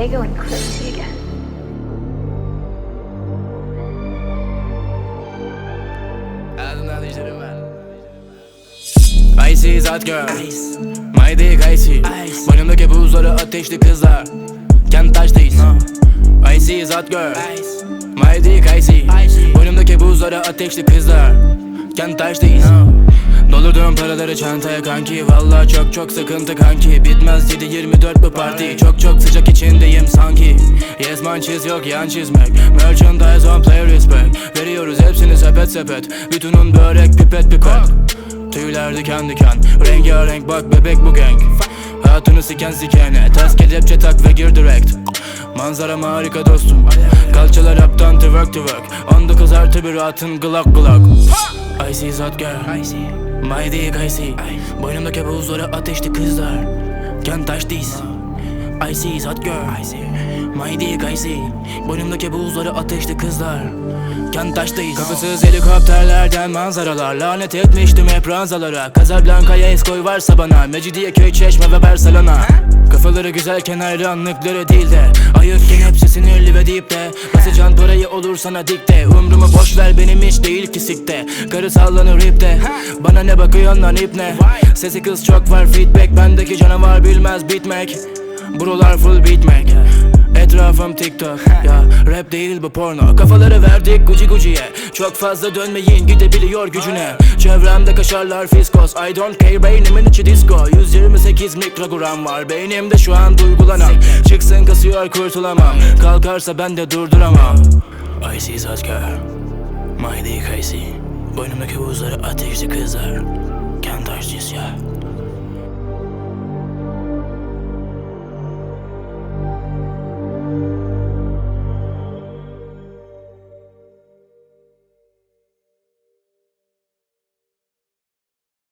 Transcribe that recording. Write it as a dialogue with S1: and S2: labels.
S1: Okay, going crazy again.
S2: Icy hot girl My dick icy Boynumdaki buzları ateşli kızlar. Can't touch this Icy hot girl My dick icy Boynumdaki buzları ateşli kızlar Touch this Doldurduğum paraları çantaya kanki. Valla çok çok sıkıntı kanki. Bitmez 7-24 bu parti. Çok çok sıcak içindeyim sanki. Yes man çiz yok yan çizmek. Merchandise on play respect. Veriyoruz hepsini sepet sepet. Bütünün börek pipet pipet. Tüyler diken diken. Rengarenk bak bebek bu gang. Hatunu siken sikene. Ters kelepçe tak ve gir direkt. Manzaram harika dostum. Kalçalar up'tan twerk twerk. 19 artı bir atın glok glok Icy hot girl My dick icy Boynumdaki buzları ateşli kızlar. Can't touch this Icy hot girl. My dick icy Boynumdaki buzları ateşli kızlar. This Kapısız helikopterlerden manzaralar. Lanet etmiştim hep ranzalara. Casablanca'ya eskoy varsa bana. Mecidiyeköy, Çeşme ve Barcelona. Kafaları güzelken hayranlıkları değil de Ayıkken hepsi sinirli ve deyip de. Basacan parayı olur sana dikte. Umrumu boş ver benim hiç değil ki sikte. Karı sallanır ipte Bana ne bakıyorsun lan ipne Sesi kız çok var feedback Bendeki canavar bilmez bitmek Buralar full bitmek. Etrafım TikTok. Ya rap değil bu porno. Kafaları verdik guci guciye Çok fazla dönmeyin gidebiliyor gücüne. Çevremde kaşarlar fiskos. I don't care beynimin içi disco. 128 mikrogram var. Beynimde şu an duygulanan Çıksın kasıyor kurtulamam. Kalkarsa ben de durduramam. Icy hot girl My dick icy. Boynumdaki buzları ateşli kızlar Can't touch this ya